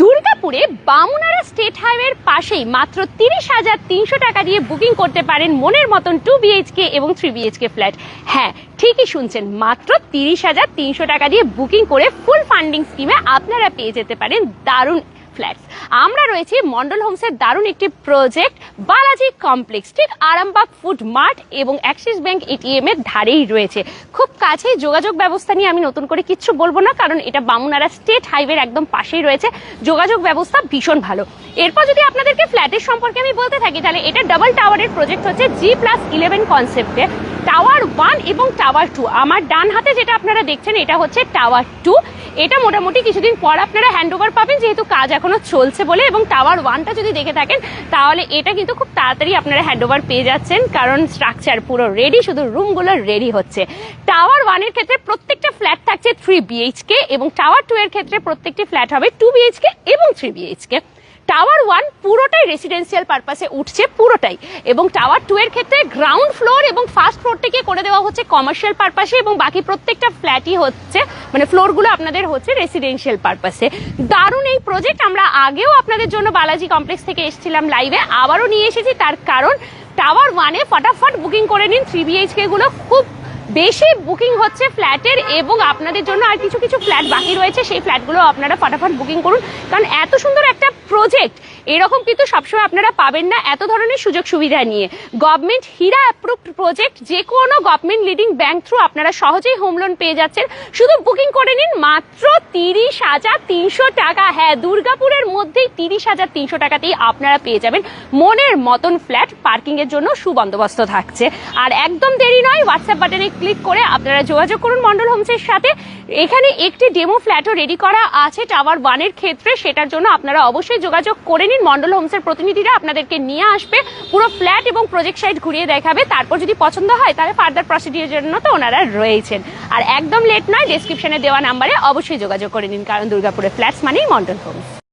দুর্গাপুরে বামুনারা স্টেট হাইওয়ের পাশেই মাত্র তিরিশ হাজার তিনশো টাকা দিয়ে বুকিং করতে পারেন মনের মতন টু বিএইচকে এবং থ্রি বিএইচকে ফ্ল্যাট। হ্যাঁ ঠিকই শুনছেন, মাত্র তিরিশ হাজার তিনশো টাকা দিয়ে বুকিং করে ফুল ফান্ডিং স্কিমে আপনারা পেয়ে যেতে পারেন দারুণ ফ্ল্যাটস। আমরা রয়েছি মন্ডল হোমসের দারুণ একটি প্রজেক্ট, বালাজি কমপ্লেক্স। ঠিক আরামবাগ ফুড মার্ট এবং অ্যাক্সিস ব্যাংক এটিএম এর ধারেই রয়েছে। খুব কাছেই যোগাযোগ ব্যবস্থা নিয়ে আমি নতুন করে কিচ্ছু বলব না, কারণ এটা বামুনারা স্টেট হাইওয়ের একদম পাশেই রয়েছে। যোগাযোগ ব্যবস্থা ভীষণ ভালো। এরপর যদি আপনাদেরকে ফ্ল্যাটের সম্পর্কে আমি বলতে থাকি, তাহলে এটা ডাবল টাওয়ারের প্রজেক্ট হচ্ছে জি প্লাস ইলেভেন কনসেপ্টে টাওয়ার ওয়ান এবং টাওয়ার টু। আমার ডান হাতে যেটা আপনারা দেখছেন, এটা হচ্ছে টাওয়ার টু। এটা মোটামুটি কিছুদিন পর আপনারা হ্যান্ডওভার পাবেন, যেহেতু কাজ এখনও চলছে বলে এবং টাওয়ার ওয়ানটা যদি দেখে থাকেন, তাহলে এটা কিন্তু খুব তাড়াতাড়ি আপনারা হ্যান্ডওভার পেয়ে যাচ্ছেন, কারণ স্ট্রাকচার পুরো রেডি শুধু রুমগুলো রেডি হচ্ছে। টাওয়ার ওয়ানের ক্ষেত্রে প্রত্যেকটা ফ্ল্যাট থাকছে থ্রি বিএইচকে এবং টাওয়ার টু এর ক্ষেত্রে প্রত্যেকটি ফ্ল্যাট হবে টু বিএইচকে এবং থ্রি বিএইচকে টাওয়ার ওয়ান পুরোটাই রেসিডেন্সিয়াল পারপাসে উঠছে, পুরোটাই। এবং টাওয়ার টু এর ক্ষেত্রে গ্রাউন্ড ফ্লোর এবং ফার্স্ট ফ্লোরটিকে করে দেওয়া হচ্ছে কমার্শিয়াল পারপাসে এবং বাকি প্রত্যেকটা ফ্ল্যাটই হচ্ছে মানে ফ্লোরগুলো আপনাদের হচ্ছে রেসিডেন্সিয়াল পারপাসে দারুণ এই প্রজেক্ট আমরা আগেও আপনাদের জন্য বালাজি কমপ্লেক্স থেকে এসেছিলাম লাইভে আবারও নিয়ে এসেছি তার কারণ টাওয়ার ওয়ানে ফটাফট বুকিং করে নিন থ্রি বিএইচকে গুলো, খুব বেশি বুকিং হচ্ছে ফ্ল্যাটের এবং আপনাদের জন্য আর কিছু কিছু ফ্ল্যাট বাকি রয়েছে, সেই ফ্ল্যাটগুলো আপনারা ফটাফট বুকিং করুন। কারণ এত সুন্দর একটা প্রজেক্ট এরকম কিন্তু সবসময় আপনারা পাবেন না এত ধরনের সুযোগ সুবিধা নিয়ে। গভর্নমেন্ট হীরা অ্যাপ্রুভড প্রজেক্ট যে কোনো গভর্নমেন্ট লিডিং ব্যাংক থ্রু আপনারা সহজেই হোম লোন পেয়ে যাচ্ছেন। শুধু বুকিং করে নিন মাত্র তিরিশ হাজার তিনশো টাকা। হ্যাঁ দুর্গাপুরের মধ্যেই তিরিশ হাজার তিনশো টাকাতেই আপনারা পেয়ে যাবেন মনের মতন ফ্ল্যাট। পার্কিং এর জন্য সুবন্দোবস্ত থাকছে। আর একদম দেরি নয় হোয়াটসঅ্যাপ বাটনে ক্লিক করে আপনারা যোগাযোগ করুন মন্ডল হোমসের সাথে। এখানে একটি ডেমো ফ্ল্যাটও রেডি করা আছে টাওয়ার ওয়ানের ক্ষেত্রে। সেটার জন্য আপনারা অবশ্যই যোগাযোগ করে নিন। মন্ডল হোমসের প্রতিনিধিরা আপনাদেরকে নিয়ে আসবে। পুরো ফ্ল্যাট এবং প্রজেক্ট সাইট ঘুরিয়ে দেখাবে। তারপর যদি পছন্দ হয়, তাহলে ফার্দার প্রসিডিওর জন্য তো ওনারা রয়েছেন। আর একদম লেট নয় ডেসক্রিপশনে দেওয়া নাম্বারে অবশ্যই যোগাযোগ করে নিন কারণ দুর্গাপুরে ফ্ল্যাটস মানেই মন্ডল হোমস।